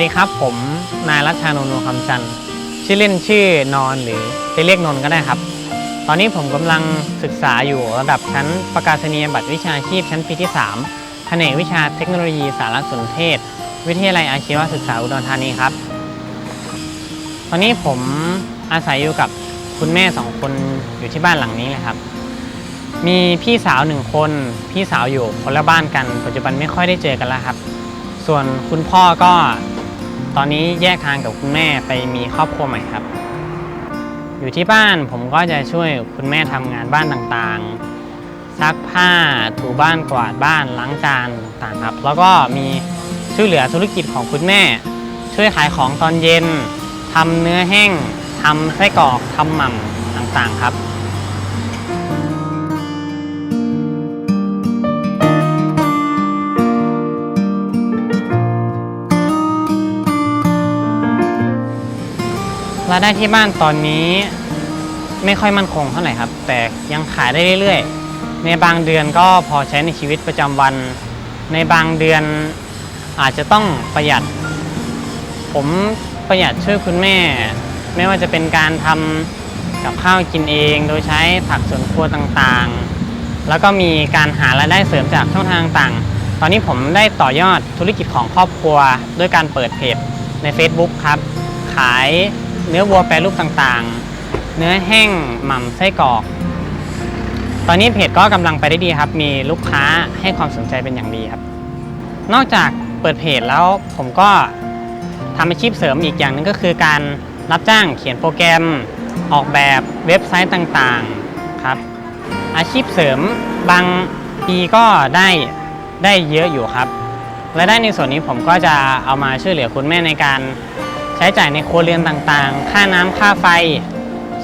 สวัสดีครับ ผมนายรัชชานนท์วคำจันทร์ชื่อเล่นชื่อนอนหรือจะเรียกนนท์ก็ได้ครับ ตอนนี้ผมกำลังศึกษาอยู่ระดับชั้นประกาศนียบัตรวิชาชีพชั้นปีที่ 3 แผนกวิชาเทคโนโลยีสารสนเทศ วิทยาลัยอาชีวศึกษาอุดรธานีครับ ตอนนี้ผมอาศัยอยู่กับคุณแม่สองคนอยู่ที่บ้านหลังนี้เลยครับ มีพี่สาวหนึ่งคน พี่สาวอยู่คนละบ้านกัน ปัจจุบันไม่ค่อยได้เจอกันแล้วครับ ส่วนคุณพ่อก็ ตอนนี้แยกทางกับคุณแม่ไปมีครอบครัวใหม่ครับ อยู่ที่บ้านผมก็จะช่วยคุณแม่ทำงานบ้านต่างๆ ซักผ้าถูบ้านกวาดบ้านล้างจานต่างๆครับ แล้วก็มีช่วยเหลือธุรกิจของคุณแม่ ช่วยขายของตอนเย็นทำเนื้อแห้งทำไส้กรอกทำหม่ำต่างๆครับ รายได้ที่บ้านตอนนี้ไม่ค่อยมั่นคงเท่าไหร่ครับ แต่ยังขายได้เรื่อยๆ ในบางเดือนก็พอใช้ในชีวิตประจำวัน ในบางเดือนอาจจะต้องประหยัด ผมประหยัดช่วยคุณแม่ ไม่ว่าจะเป็นการทำกับข้าวกินเอง โดยใช้ผักสวนครัวต่างๆ แล้วก็มีการหารายได้เสริมจากช่องทางต่างๆตอนนี้ผมได้ต่อยอดธุรกิจของครอบครัว ด้วยการเปิดเพจใน Facebook ครับ ขาย เนื้อวัวแปรรูปต่างๆ เนื้อแห้งหม่ำไส้กรอก ตอนนี้เพจก็กำลังไปได้ดีครับ มีลูกค้าให้ความสนใจเป็นอย่างดีครับ นอกจากเปิดเพจแล้วผมก็ทำอาชีพเสริมอีกอย่างหนึงก็คือการรับจ้างเขียนโปรแกรมออกแบบเว็บไซต์ต่างๆครับ อาชีพเสริมบางปีก็ได้ได้เยอะอยู่ครับรายได้ในส่วนนี้ผมก็จะเอามาช่วยเหลือคุณแม่ในการ ช้จ่ายในครัวเรือนต่างๆ ค่าน้ำค่าไฟ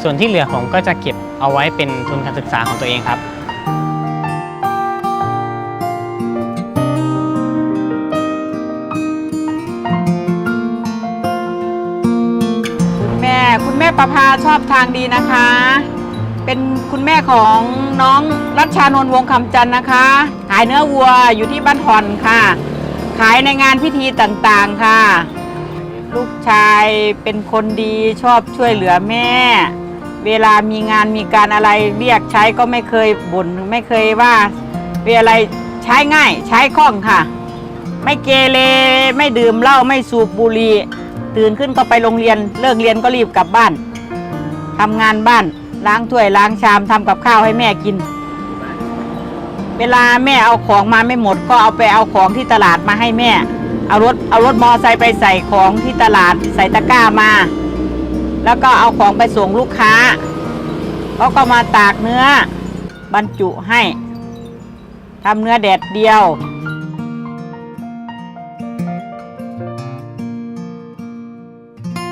ส่วนที่เหลือผมก็จะเก็บเอาไว้เป็นทุนการศึกษาของตัวเองครับคุณแม่คุณแม่ประภาชอบทางดีนะคะ เป็นคุณแม่ของน้องรัชชานนท์วงคำจันทร์นะคะ ขายเนื้อวัวอยู่ที่บ้านหอนค่ะ ขายในงานพิธีต่างๆค่ะ ลูกชายเป็นคนดีชอบช่วยเหลือแม่ เวลามีงานมีการอะไรเรียกใช้ก็ไม่เคยบ่นไม่เคยว่าเวลาอะไรใช้ง่ายใช้คล่องค่ะ ไม่เกเรไม่ดื่มเหล้าไม่สูบบุหรี่ตื่นขึ้นก็ไปโรงเรียนเลิกเรียนก็รีบกลับบ้านทำงานบ้านล้างถ้วยล้างชามทำกับข้าวให้แม่กิน เวลาแม่เอาของมาไม่หมดก็เอาไปเอาของที่ตลาดมาให้แม่ เอารถเอารถมอไซค์ไปใส่ของที่ตลาดใส่ตะกร้ามา แล้วก็เอาของไปส่งลูกค้าเขาก็มาตากเนื้อบรรจุให้ทำเนื้อแดดเดียว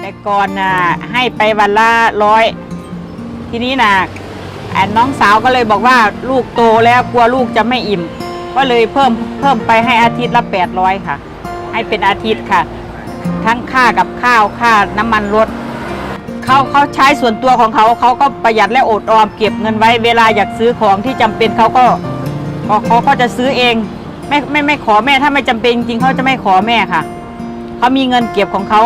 แต่ก่อนน่ะให้ไปวันละร้อยทีนี้น่ะแอ่าน้องสาวก็เลยบอกว่าลูกโตแล้วกลัวลูกจะไม่อิ่ม ก็เลยเพิ่มเพิ่มไปให้อาทิตย์ละแปดร้อยค่ะ ให้เป็นอาทิตย์ค่ะ ทั้งค่ากับข้าวค่าน้ำมันรถเขาเขาใช้ส่วนตัวของเขาเขาก็ประหยัดและอดออมเก็บเงินไว้เวลาอยากซื้อของที่จำเป็นเขาก็เขาเขาก็จะซื้อเองไม่ไม่ไม่ขอแม่ถ้าไม่จำเป็นจริงเขาจะไม่ขอแม่ค่ะเขามีเงินเก็บของเขา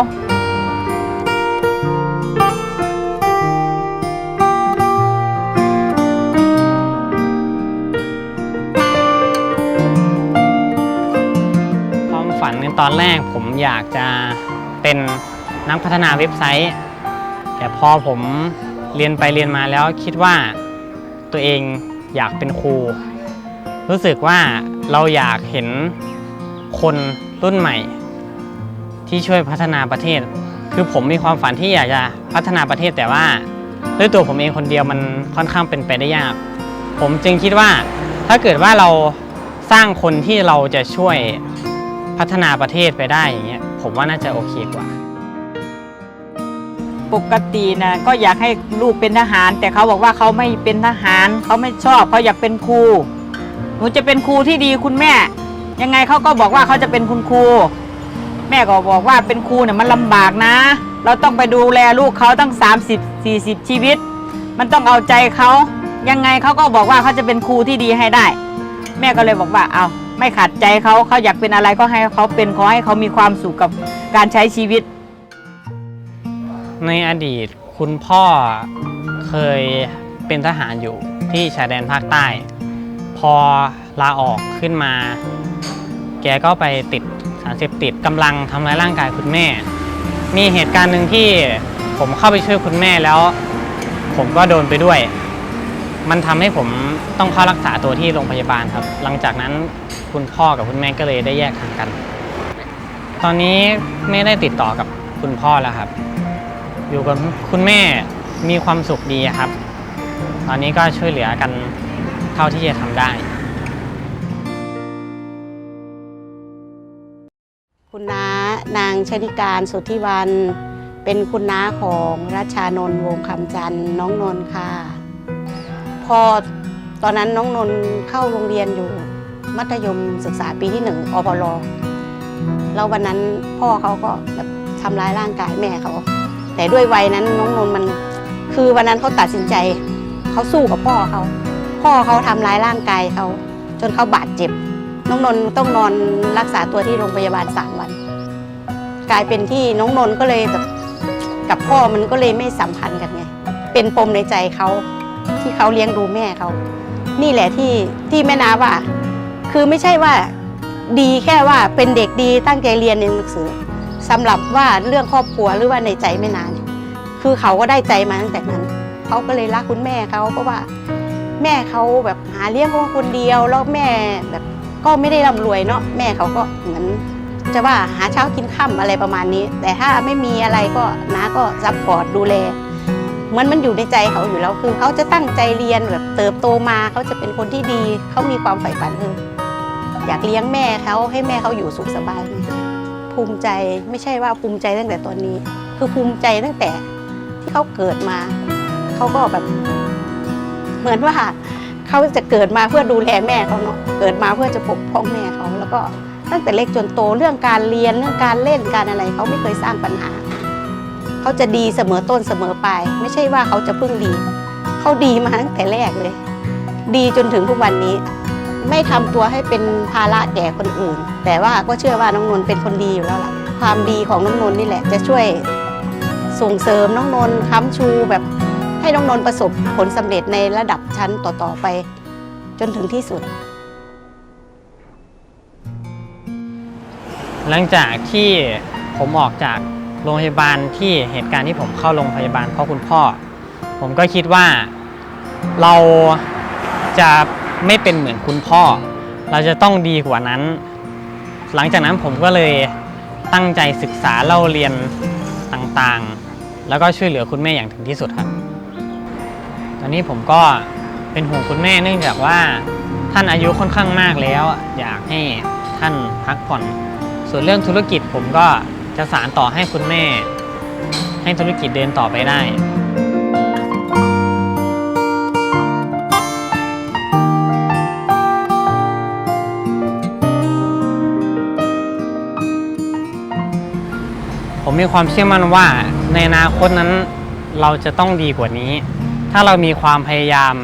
ฝันในตอนแรกผมอยากจะเป็นนักพัฒนาเว็บไซต์ แต่พอผมเรียนไปเรียนมาแล้วคิดว่าตัวเองอยากเป็นครู รู้สึกว่าเราอยากเห็นคนรุ่นใหม่ ที่ช่วยพัฒนาประเทศ คือผมมีความฝันที่อยากจะพัฒนาประเทศแต่ว่าด้วยตัวผมเองคนเดียวมันค่อนข้างเป็นไปได้ยาก ผมจึงคิดว่าถ้าเกิดว่าเราสร้างคนที่เราจะช่วย พัฒนาประเทศไปได้อย่างเงี้ยผมว่าน่าจะโอเคกว่า ปกตินะก็อยากให้ลูกเป็นทหาร แต่เขาบอกว่าเขาไม่เป็นทหารเขาไม่ชอบเขาอยากเป็นครูหนูจะเป็นครูที่ดีคุณแม่ ยังไงเขาก็บอกว่าเขาจะเป็นคุณครู แม่ก็บอกว่าเป็นครูเนี่ยมันลำบากนะ เราต้องไปดูแลลูกเขาตั้ง 30 40 ชีวิต มันต้องเอาใจเขายังไงเขาก็บอกว่าเขาจะเป็นครูที่ดีให้ได้ แม่ก็เลยบอกว่าเอา ไม่ขัดใจเขาเขาอยากเป็นอะไรก็ให้เขาเป็นขอให้เขามีความสุขกับการใช้ชีวิต ในอดีตคุณพ่อเคยเป็นทหารอยู่ที่ชายแดนภาคใต้ พอลาออกขึ้นมา แกก็ไปติดสารเสพติดกำลังทำร้ายร่างกายคุณแม่ มีเหตุการณ์หนึ่งที่ผมเข้าไปช่วยคุณแม่แล้ว ผมก็โดนไปด้วย มันทำให้ผมต้องเข้ารักษาตัวที่โรงพยาบาลครับ หลังจากนั้นคุณพ่อกับคุณแม่ก็เลยได้แยกทางกัน ตอนนี้ไม่ได้ติดต่อกับคุณพ่อแล้วครับ อยู่กับคุณแม่มีความสุขดีครับ ตอนนี้ก็ช่วยเหลือกันเท่าที่จะทำได้ คุณน้านางชนิการสุทธิวัน เป็นคุณน้าของรัชานนท์วงคำจันทร์น้องนนท์ค่ะ พอตอนนั้นน้องนนท์เข้าโรงเรียนอยู่มัธยมศึกษาปีที่หนึ่งอพลแล้ววันนั้นพ่อเขาก็แบบทำร้ายร่างกายแม่เขาแต่ด้วยวัยนั้นน้องนนท์มัน คือวันนั้นเขาตัดสินใจเขาสู้กับพ่อเขาพ่อเขาทำร้ายร่างกายเขาจนเขาบาดเจ็บ น้องนนท์ต้องนอนรักษาตัวที่โรงพยาบาลสามวัน กลายเป็นที่น้องนนท์ก็เลยแบบกับพ่อมันก็เลยไม่สัมพันธ์กันไงเป็นปมในใจเขา ที่เขาเลี้ยงดูแม่เขา นี่แหละที่ที่แม่นาว่า คือไม่ใช่ว่าดีแค่ว่าเป็นเด็กดีตั้งใจเรียนในหนังสือสำหรับว่าเรื่องครอบครัวหรือว่าในใจแม่นาเนี่ยคือเขาก็ได้ใจมาตั้งแต่นั้นเขาก็เลยรักคุณแม่เขาเพราะว่า แม่เขาแบบหาเลี้ยงเขาคนเดียวแล้วแม่แบบก็ไม่ได้ร่ำรวยเนาะแม่เขาก็เหมือนจะว่าหาเช้ากินค่ำอะไรประมาณนี้ แต่ถ้าไม่มีอะไรก็น้าก็ซัพพอร์ตดูแล เหมือนมันอยู่ในใจเขาอยู่แล้วคือเขาจะตั้งใจเรียนแบบเติบโตมาเขาจะเป็นคนที่ดีเขามีความใฝ่ฝันคืออยากเลี้ยงแม่เขาให้แม่เขาอยู่สุขสบายไงภูมิใจไม่ใช่ว่าภูมิใจตั้งแต่ตอนนี้ คือภูมิใจตั้งแต่ที่เขาเกิดมาเขาก็แบบ เหมือนว่าเขาจะเกิดมาเพื่อดูแลแม่เขาเนาะเกิดมาเพื่อจะปกป้องแม่เขาแล้วก็ตั้งแต่เล็กจนโตเรื่องการเรียนเรื่องการเล่นการอะไรเขาไม่เคยสร้างปัญหา เขาจะดีเสมอต้นเสมอปลายไม่ใช่ว่าเขาจะเพิ่งดี เขาดีมาตั้งแต่แรกเลย ดีจนถึงทุกวันนี้ ไม่ทำตัวให้เป็นภาระแก่คนอื่น แต่ว่าก็เชื่อว่าน้องนนท์เป็นคนดีอยู่แล้วล่ะความดีของน้องนนท์นี่แหละ จะช่วยส่งเสริมน้องนนท์ค้ำชูแบบให้น้องนนท์ประสบผลสำเร็จในระดับชั้นต่อๆไป จนถึงที่สุด หลังจากที่ผมออกจาก โรงพยาบาลที่เหตุการณ์ที่ผมเข้าโรงพยาบาลเพราะคุณพ่อ ผมก็คิดว่าเราจะไม่เป็นเหมือนคุณพ่อ เราจะต้องดีกว่านั้น หลังจากนั้นผมก็เลยตั้งใจศึกษาเล่าเรียนต่างๆ แล้วก็ช่วยเหลือคุณแม่อย่างถึงที่สุดครับ ตอนนี้ผมก็เป็นห่วงคุณแม่เนื่องจากว่าท่านอายุค่อนข้างมากแล้ว อยากให้ท่านพักผ่อน ส่วนเรื่องธุรกิจผมก็ จะสารต่อให้คุณแม่ ให้ธุรกิจเดินต่อไปได้ผมมีความเชื่อมั่นว่าในอนาคตนั้นเราจะต้องดีกว่านี้ ถ้าเรามีความพยายาม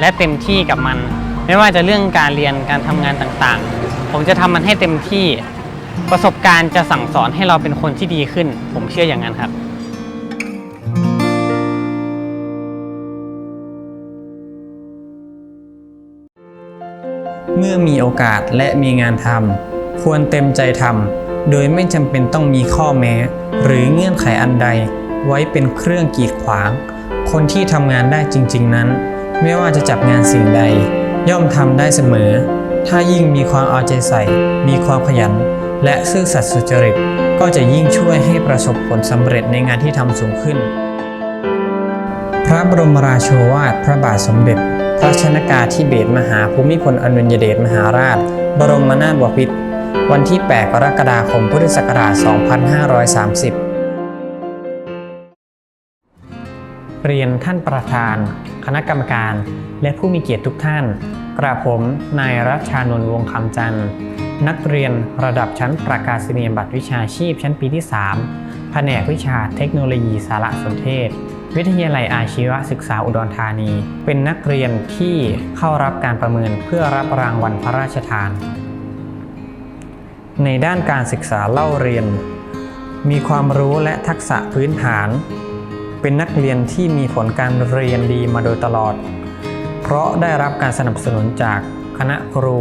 และเต็มที่กับมัน ไม่ว่าจะเรื่องการเรียนการทำงานต่างๆ ผมจะทำมันให้เต็มที่ ประสบการณ์จะสั่งสอนให้เราเป็นคนที่ดีขึ้น ผมเชื่ออย่างนั้นครับ เมื่อมีโอกาสและมีงานทำควรเต็มใจทำโดยไม่จำเป็นต้องมีข้อแม้ หรือเงื่อนไขอันใด ไว้เป็นเครื่องกีดขวาง คนที่ทำงานได้จริง ๆนั้น ไม่ว่าจะจับงานสิ่งใด ย่อมทำได้เสมอ ถ้ายิ่งมีความเอาใจใส่ มีความขยัน และซื่อสัตย์สุจริต ก็จะยิ่งช่วยให้ประสบผลสำเร็จในงานที่ทำสูงขึ้น พระบรมราโชวาทพระบาทสมเด็จ พระชนกาธิเบศมหาภูมิพลอดุลยเดชมหาราช บรมนาถบพิตรวันที่ 8 กรกฎาคมพุทธศักราช 2530เรียนท่านประธาน คณะกรรมการ และผู้มีเกียรติทุกท่าน กระผม นายรัชานนท์วงศ์คำจันทร์ นักเรียนระดับชั้นประกาศนียบัตรวิชาชีพชั้นปีที่ 3 แผนกวิชาเทคโนโลยีสารสนเทศ วิทยาลัยอาชีวศึกษาอุดรธานี เป็นนักเรียนที่เข้ารับการประเมินเพื่อรับรางวัลพระราชทาน ในด้านการศึกษาเล่าเรียน มีความรู้และทักษะพื้นฐาน เป็นนักเรียนที่มีผลการเรียนดีมาโดยตลอด ราะได้รับการสนับสนุนจากคณะครู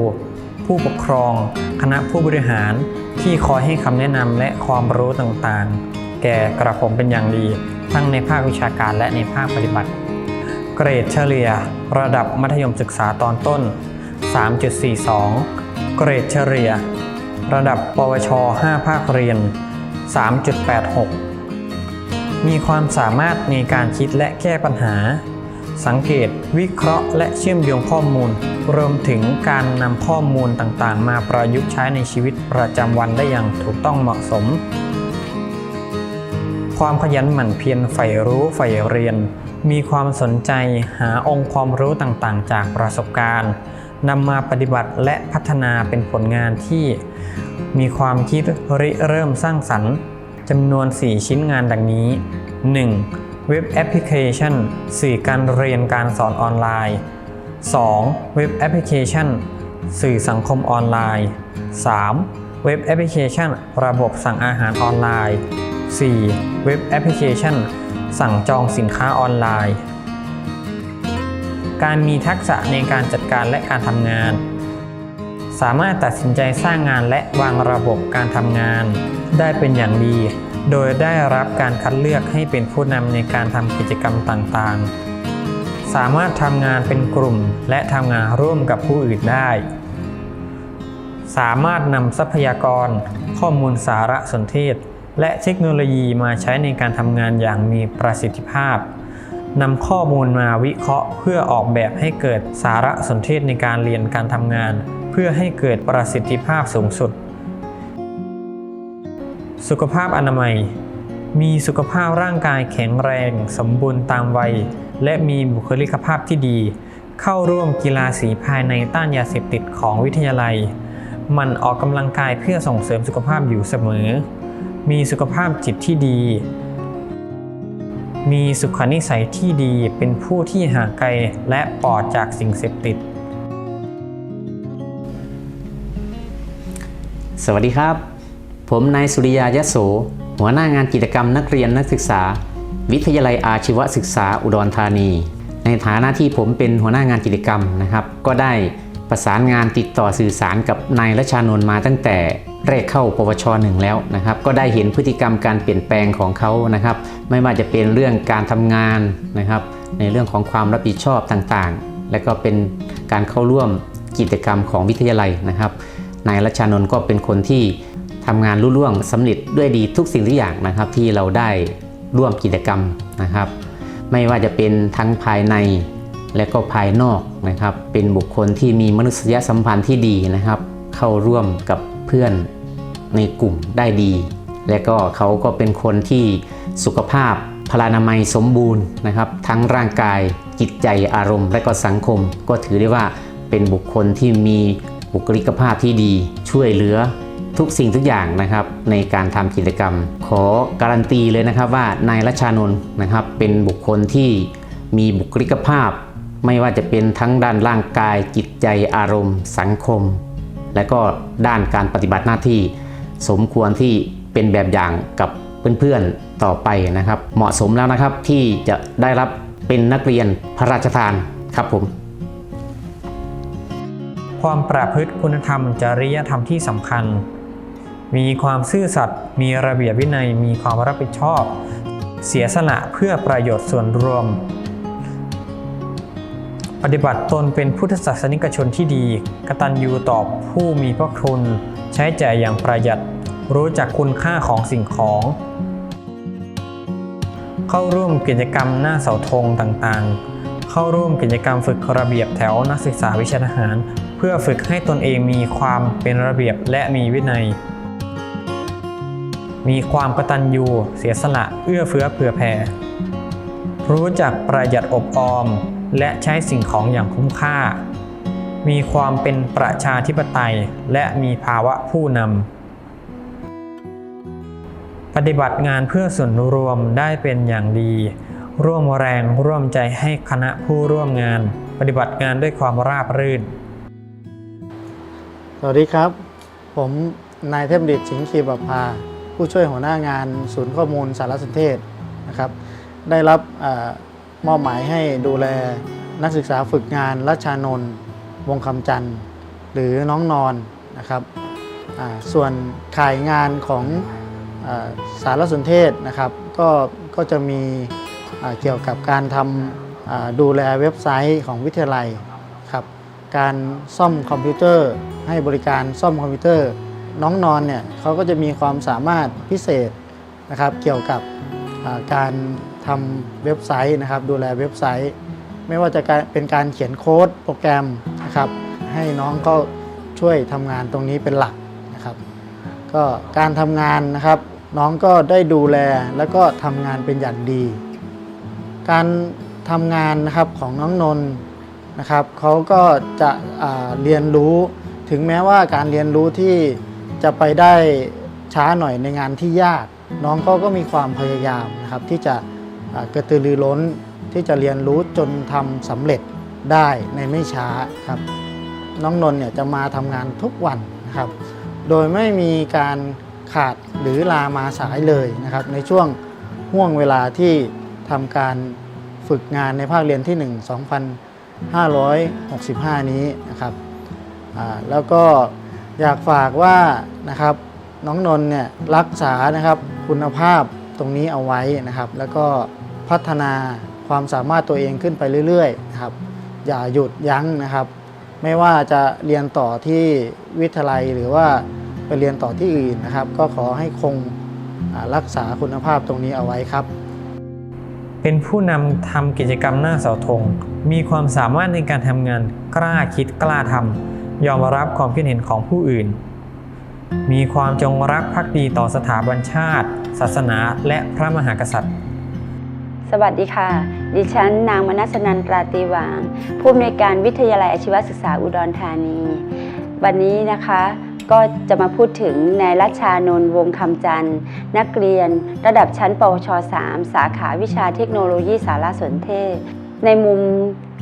ผู้ปกครอง คณะผู้บริหารที่คอยให้คำแนะนำและความรู้ต่างๆ แก่กระผมเป็นอย่างดี ทั้งในภาควิชาการและในภาคปฏิบัติ เกรดเฉลี่ย ระดับมัธยมศึกษาตอนต้น 3.42 เกรดเฉลี่ย ระดับปวช 5 ภาคเรียน 3.86 มีความสามารถในการคิดและแก้ปัญหา สังเกต วิเคราะห์ และเชื่อมโยงข้อมูล รวมถึงการนำข้อมูลต่างๆ มาประยุกต์ใช้ในชีวิตประจำวันได้อย่างถูกต้องเหมาะสม ความขยันหมั่นเพียรใฝ่รู้ใฝ่เรียน มีความสนใจหาองค์ความรู้ต่างๆ จากประสบการณ์นำมาปฏิบัติและพัฒนาเป็นผลงานที่ มีความคิดริเริ่มสร้างสรรค์จำนวน 4 ชิ้นงานดังนี้ 1. เว็บแอปพลิเคชันสื่อการเรียนการสอนออนไลน์ 2. เว็บแอปพลิเคชัน สื่อสังคมออนไลน์ 3. เว็บแอปพลิเคชัน ระบบสั่งอาหารออนไลน์ 4. เว็บแอปพลิเคชัน สั่งจองสินค้าออนไลน์ การมีทักษะในการจัดการและการทำงาน สามารถตัดสินใจสร้างงานและวางระบบการทำงาน ได้เป็นอย่างดี โดยได้รับการคัดเลือกให้เป็นผู้นำในการทำกิจกรรมต่างๆ สามารถทำงานเป็นกลุ่มและทำงานร่วมกับผู้อื่นได้ สามารถนำทรัพยากร ข้อมูลสารสนเทศ และเทคโนโลยีมาใช้ในการทำงานอย่างมีประสิทธิภาพนำข้อมูลมาวิเคราะห์ เพื่อออกแบบให้เกิดสารสนเทศในการเรียนการทำงาน เพื่อให้เกิดประสิทธิภาพสูงสุด สุขภาพอนามัย มีสุขภาพร่างกายแข็งแรง สมบูรณ์ตามวัย และมีบุคลิกภาพที่ดี เข้าร่วมกีฬาสีภายในต้านยาเสพติดของวิทยาลัย มันออกกำลังกายเพื่อส่งเสริมสุขภาพอยู่เสมอ มีสุขภาพจิตที่ดี มีสุขนิสัยที่ดีเป็นผู้ที่ห่างไกลและปลอดจากสิ่งเสพติด สวัสดีครับ ผมนายสุริยายโส หัวหน้างานกิจกรรมนักเรียนนักศึกษา วิทยาลัยอาชีวศึกษาอุดรธานี ในฐานะที่ผมเป็นหัวหน้างานกิจกรรมนะครับ ก็ได้ประสานงานติดต่อสื่อสารกับนายรัชานนท์มาตั้งแต่แรกเข้าปวชหนึ่งแล้วนะครับ ก็ได้เห็นพฤติกรรมการเปลี่ยนแปลงของเขานะครับ ไม่ว่าจะเป็นเรื่องการทำงานนะครับ ในเรื่องของความรับผิดชอบต่างๆ และก็เป็นการเข้าร่วมกิจกรรมของวิทยาลัยนะครับ นายรัชานนท์ก็เป็นคนที่ ทำงานรุ่ล่วงสำเร็จด้วยดีทุกสิ่งทุกอย่างนะครับ ที่เราได้ร่วมกิจกรรมนะครับ ไม่ว่าจะเป็นทั้งภายในและก็ภายนอกนะครับ เป็นบุคคลที่มีมนุษยสัมพันธ์ที่ดีนะครับ เข้าร่วมกับเพื่อนในกลุ่มได้ดี และก็เขาก็เป็นคนที่สุขภาพพลานามัยสมบูรณ์นะครับ ทั้งร่างกายจิตใจอารมณ์ และก็สังคม ก็ถือได้ว่าเป็นบุคคลที่มีบุคลิกภาพที่ดีช่วยเหลือ ทุกสิ่งทุกอย่างนะครับในการทำกิจกรรม ขอการันตีเลยนะครับว่านายรัชชานนท์นะครับเป็นบุคคลที่มีบุคลิกภาพ ไม่ว่าจะเป็นทั้งด้านร่างกายจิตใจอารมณ์ สังคม และก็ด้านการปฏิบัติหน้าที่ สมควรที่เป็นแบบอย่างกับเพื่อนๆต่อไปนะครับ เหมาะสมแล้วนะครับที่จะได้รับเป็นนักเรียนพระราชทานครับผมความประพฤติคุณธรรมจริยธรรมที่สำคัญ มีความซื่อสัตย์มีระเบียบวินัย มีความรับผิดชอบ เสียสละเพื่อประโยชน์ส่วนรวม ปฏิบัติตนเป็นพุทธศาสนิกชนที่ดี กตัญญูต่อผู้มีพระคุณ ใช้จ่ายอย่างประหยัด รู้จักคุณค่าของสิ่งของ เข้าร่วมกิจกรรมหน้าเสาธงต่างๆ เข้าร่วมกิจกรรมฝึกระเบียบแถวนักศึกษาวิชาทหาร เพื่อฝึกให้ตนเองมีความเป็นระเบียบและมีวินัย มีความกตัญญูเสียสละเอื้อเฟื้อเผื่อแผ่ รู้จักประหยัดอบออม และใช้สิ่งของอย่างคุ้มค่า มีความเป็นประชาธิปไตย และมีภาวะผู้นำ ปฏิบัติงานเพื่อส่วนรวมได้เป็นอย่างดี ร่วมแรงร่วมใจให้คณะผู้ร่วมงาน ปฏิบัติงานด้วยความราบรื่น สวัสดีครับ ผมนายเทพดิตสิงห์คีบพา ผู้ช่วยหัวหน้างานศูนย์ข้อมูลสารสนเทศนะครับได้รับอมอบหมายให้ดูแลนักศึกษาฝึกงานรัชานนท์วงคำจันทร์ หรือน้องนอนนะครับส่วนข่ายงานของอสารสนเทศนะครับก็ก็จะมีเกี่ยวกับการทำดูแลเว็บไซต์ของวิทยาลัยครับการซ่อมคอมพิวเตอร์ให้บริการซ่อมคอมพิวเตอร์ น้องนอนเนี่ยเขาก็จะมีความสามารถพิเศษนะครับเกี่ยวกับาการทำเว็บไซต์นะครับ ดูแลเว็บไซต์ ไม่ว่าจะาเป็นการเขียนโค้ดโปรแกรมนะครับ ให้น้องก็ช่วยทำงานตรงนี้เป็นหลักนะครับ ก็การทำงานนะครับ น้องก็ได้ดูแลแล้วก็ทำงานเป็นอย่างดี การทำงานนะครับของน้องนนท์นะครับเขาก็จะเรียนรู้ถึงแม้ว่าการเรียนรู้ที่ จะไปได้ช้าหน่อยในงานที่ยาก น้องเขาก็มีความพยายามนะครับที่จะกระตือรือร้นที่จะเรียนรู้จนทำสำเร็จได้ในไม่ช้าครับ น้องนนท์เนี่ยจะมาทำงานทุกวันนะครับ โดยไม่มีการขาดหรือลามาสายเลยนะครับ ในช่วงห่วงเวลาที่ทำการฝึกงานในภาคเรียนที่ 1 2565 นี้นะครับแล้วก็ อยากฝากว่านะครับน้องนนท์เนี่ยรักษานะครับคุณภาพตรงนี้เอาไว้นะครับ แล้วก็พัฒนาความสามารถตัวเองขึ้นไปเรื่อยๆนะครับอย่าหยุดยั้งนะครับ ไม่ว่าจะเรียนต่อที่วิทยาลัยหรือว่าไปเรียนต่อที่อื่นนะครับ ก็ขอให้คงรักษาคุณภาพตรงนี้เอาไว้ครับ เป็นผู้นำทำกิจกรรมหน้าเสาธงมีความสามารถในการทำงานกล้าคิดกล้าทำ ยอมรับความคิดเห็นของผู้อื่น มีความจงรักภักดีต่อสถาบันชาติ ศาสนาและพระมหากษัตริย์ สวัสดีค่ะ ดิฉันนางมนัสนันตราตีหวาง ผู้อำนวยการวิทยาลัยอาชีวศึกษาอุดรธานี วันนี้นะคะก็จะมาพูดถึงนายรัชชานนท์วงคำจันทร์ นักเรียน ระดับชั้นปวช 3 สาขาวิชาเทคโนโลยีสารสนเทศ ในมุม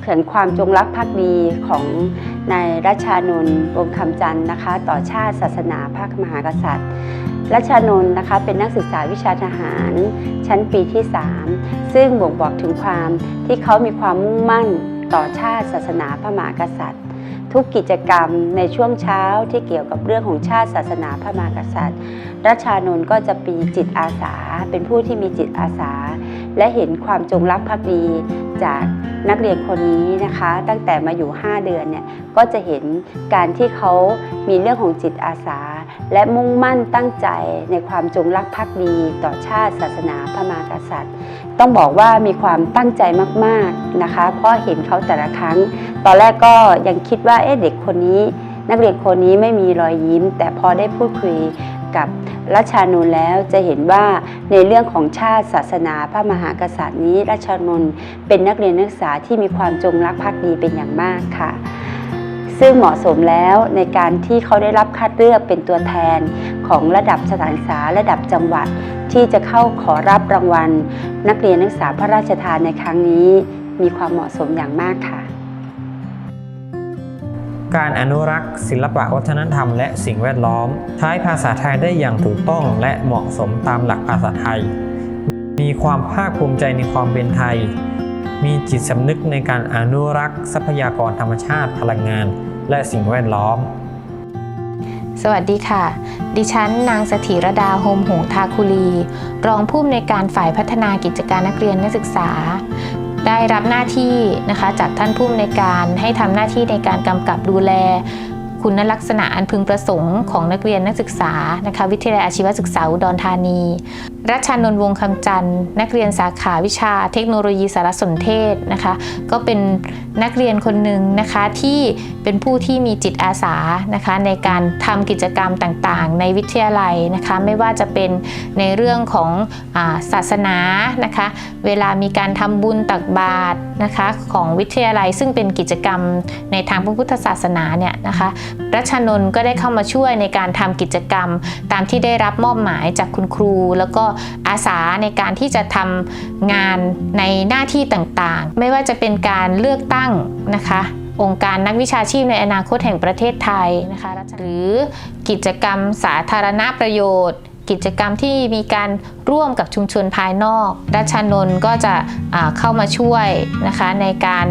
เขินความจงรักภักดีของนายรัชานนท์วงคำจันทร์นะคะ ต่อชาติศาสนาพระมหากษัตริย์รัชานนท์นะคะเป็นนักศึกษาวิชาทหาร ชั้นปีที่ 3 ซึ่งบ่งบอกถึงความที่เขามีความมุ่งมั่นต่อชาติศาสนาพระมหากษัตริย์ ทุกกิจกรรมในช่วงเช้าที่เกี่ยวกับเรื่องของชาติศาสนาพระมหากษัตริย์รัชชานนท์ก็จะปีจิตอาสา เป็นผู้ที่มีจิตอาสา และเห็นความจงรักภักดี จากนักเรียนคนนี้นะคะ ตั้งแต่มาอยู่ 5 เดือนเนี่ยก็จะเห็นการที่เขามีเรื่องของจิตอาสา และมุ่งมั่นตั้งใจในความจงรักภักดีต่อชาติศาสนาพระมหากษัตริย์ ต้องบอกว่ามีความตั้งใจมากๆนะคะ เพราะเห็นเขาแต่ละครั้ง ตอนแรกก็ยังคิดว่าเอ๊ะเด็กคนนี้ นักเรียนคนนี้ไม่มีรอยยิ้ม แต่พอได้พูดคุยกับ รัชชานนท์แล้วจะเห็นว่าในเรื่องของชาติศาสนาพระมหากษัตริย์นี้รัชชานนท์เป็นนักเรียนนักศึกษาที่มีความจงรักภักดีเป็นอย่างมากค่ะ ซึ่งเหมาะสมแล้วในการที่เขาได้รับคัดเลือกเป็นตัวแทนของระดับสถานศึกษาระดับจังหวัด ที่จะเข้าขอรับรางวัล นักเรียนนักศึกษาพระราชทานในครั้งนี้ มีความเหมาะสมอย่างมากค่ะ การอนุรักษ์ ศิลปะวัฒนธรรมและสิ่งแวดล้อม ใช้ภาษาไทยได้อย่างถูกต้องและเหมาะสมตามหลักภาษาไทย มีความภาคภูมิใจในความเป็นไทย มีจิตสำนึกในการอนุรักษ์ ทรัพยากรธรรมชาติพลังงาน และสิ่งแวดล้อม สวัสดีค่ะ ดิฉันนางสถิรดาโฮมหงทาคุลี รองผู้อำนวยการฝ่ายพัฒนากิจการนักเรียนนักศึกษา ได้รับหน้าที่นะคะจากท่านผู้อำนวยการให้ทำหน้าที่ในการกำกับดูแล คุณลักษณะอันพึงประสงค์ของนักเรียนนักศึกษานะคะวิทยาลัยอาชีวศึกษาอุดรธานี รัชานนท์วงศ์คำจันทร์ นักเรียนสาขาวิชาเทคโนโลยีสารสนเทศนะคะ ก็เป็นนักเรียนคนหนึ่งนะคะที่เป็นผู้ที่มีจิตอาสานะคะในการทำกิจกรรมต่างๆ ในวิทยาลัยนะคะไม่ว่าจะเป็นในเรื่องของอาศาสนานะคะเวลามีการทำบุญตักบาตรนะคะของวิทยาลัย ซึ่งเป็นกิจกรรมในทางพระพุทธศาสนาเนี่ยนะคะรัชนนท์ก็ได้เข้ามาช่วยในการทำกิจกรรม ตามที่ได้รับมอบหมายจากคุณครู แล้วก็อาสาในการที่จะทำงานในหน้าที่ต่างๆ ไม่ว่าจะเป็นการเลือกตั้งนะคะองค์การนักวิชาชีพในอนาคตแห่งประเทศไทยนะคะหรือกิจกรรมสาธารณประโยชน์ กิจกรรมที่มีการร่วมกับชุมชนภายนอก รัชนนท์ก็จะเข้ามาช่วยนะคะในการ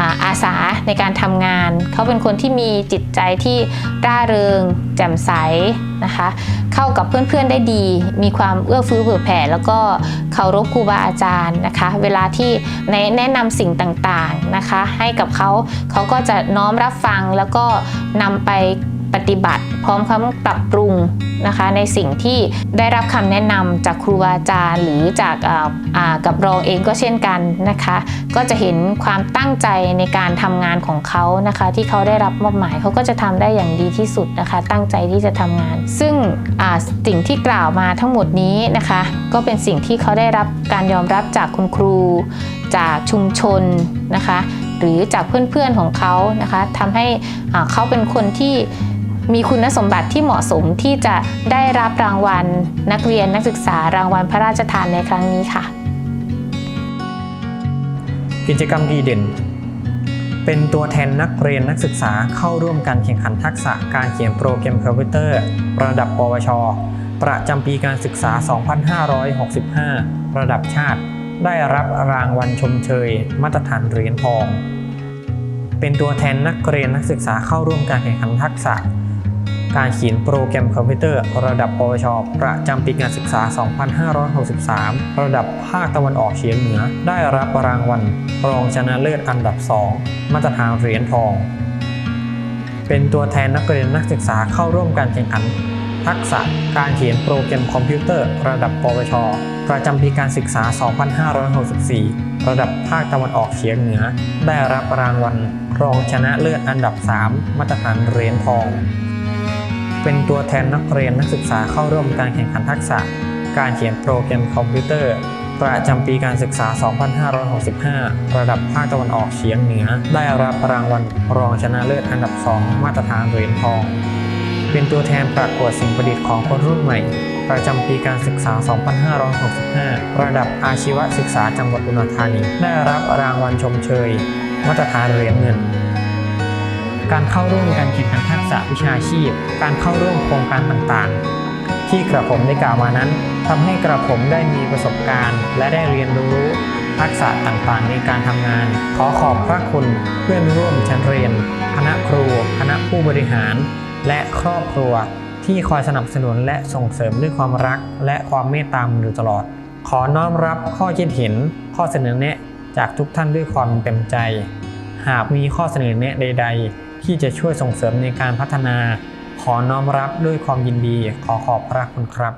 อาอาสาในการทำงาน เขาเป็นคนที่มีจิตใจที่ร่าเริง แจ่มใสนะคะ เข้ากับเพื่อนๆได้ดี มีความเอื้อเฟื้อเผื่อแผ่ แล้วก็เคารพครูบาอาจารย์นะคะ เวลาที่ในแนะนำสิ่งต่างๆนะคะ ให้กับเขาเขาก็จะน้อมรับฟังแล้วก็นำไปปฏิบัติ พร้อมทั้งปรับปรุง นะคะในสิ่งที่ได้รับคำแนะนำจากครูอาจารย์ หรือจากกับรองเองก็เช่นกันนะคะ ก็จะเห็นความตั้งใจในการทำงานของเขานะคะ ที่เขาได้รับมอบหมายเขาก็จะทำได้อย่างดีที่สุดนะคะ ตั้งใจที่จะทำงาน ซึ่งสิ่งที่กล่าวมาทั้งหมดนี้นะคะ ก็เป็นสิ่งที่เขาได้รับการยอมรับจากคุณครู จากชุมชนนะคะ หรือจากเพื่อนๆของเขานะคะทำให้เขาเป็นคนที่ มีคุณสมบัติที่เหมาะสมที่จะได้รับรางวัล นักเรียนนักศึกษารางวัลพระราชทานในครั้งนี้ค่ะ กิจกรรมดีเด่น เป็นตัวแทนนักเรียนนักศึกษาเข้าร่วมการแข่งขันทักษะการเขียนโปรแกรมคอมพิวเตอร์ ระดับปวช ประจำปีการศึกษา 2565 ระดับชาติได้รับรางวัลชมเชย มาตรฐานเหรียญทอง เป็นตัวแทนนักเรียนนักศึกษาเข้าร่วมการแข่งขันทักษะ การเขียนโปรแกรมคอมพิวเตอร์ ระดับปวช ประจำปีการศึกษา 2563 ระดับภาคตะวันออกเฉียงเหนือ ได้รับรางวัลรองชนะเลิศอันดับ 2 มาตรฐานเหรียญทอง เป็นตัวแทนนักเรียนนักศึกษาเข้าร่วมการแข่งขัน ทักษะการเขียนโปรแกรมคอมพิวเตอร์ ระดับปวช ประจำปีการศึกษา 2564ระดับภาคตะวันออกเฉียงเหนือ ได้รับรางวัลรองชนะเลิศอันดับ 3 มาตรฐานเหรียญทอง เป็นตัวแทนนักเรียนนักศึกษาเข้าร่วมการแข่งขันทักษะ การเขียนโปรแกรมคอมพิวเตอร์ ประจำปีการศึกษา 2565 ระดับภาคตะวันออกเฉียงเหนือ ได้รับรางวัลรองชนะเลิศอันดับ 2 มาตรฐานเหรียญทอง เป็นตัวแทนประกวดสิ่งประดิษฐ์ของคนรุ่นใหม่ ประจำปีการศึกษา 2565 ระดับอาชีวศึกษาจังหวัดอุดรธานี ได้รับรางวัลชมเชย มาตรฐานเหรียญเงิน การเข้าร่วมการแข่งขันทักษะวิชาชีพ การเข้าร่วมโครงการต่างๆ ที่กระผมได้กล่าวมานั้นทำให้กระผมได้มีประสบการณ์ และได้เรียนรู้ทักษะต่างๆ ในการทำงาน ขอขอบพระคุณเพื่อนร่วมชั้นเรียน คณะครู คณะผู้บริหาร และครอบครัว ที่คอยสนับสนุนและส่งเสริมด้วยความรัก และความเมตตามาโดยตลอด ขอน้อมรับข้อคิดเห็น ข้อเสนอแนะ จากทุกท่านด้วยความเต็มใจ หากมีข้อเสนอแนะใด ๆ ที่จะช่วยส่งเสริมในการพัฒนา ขอน้อมรับด้วยความยินดีขอขอบพระคุณครับ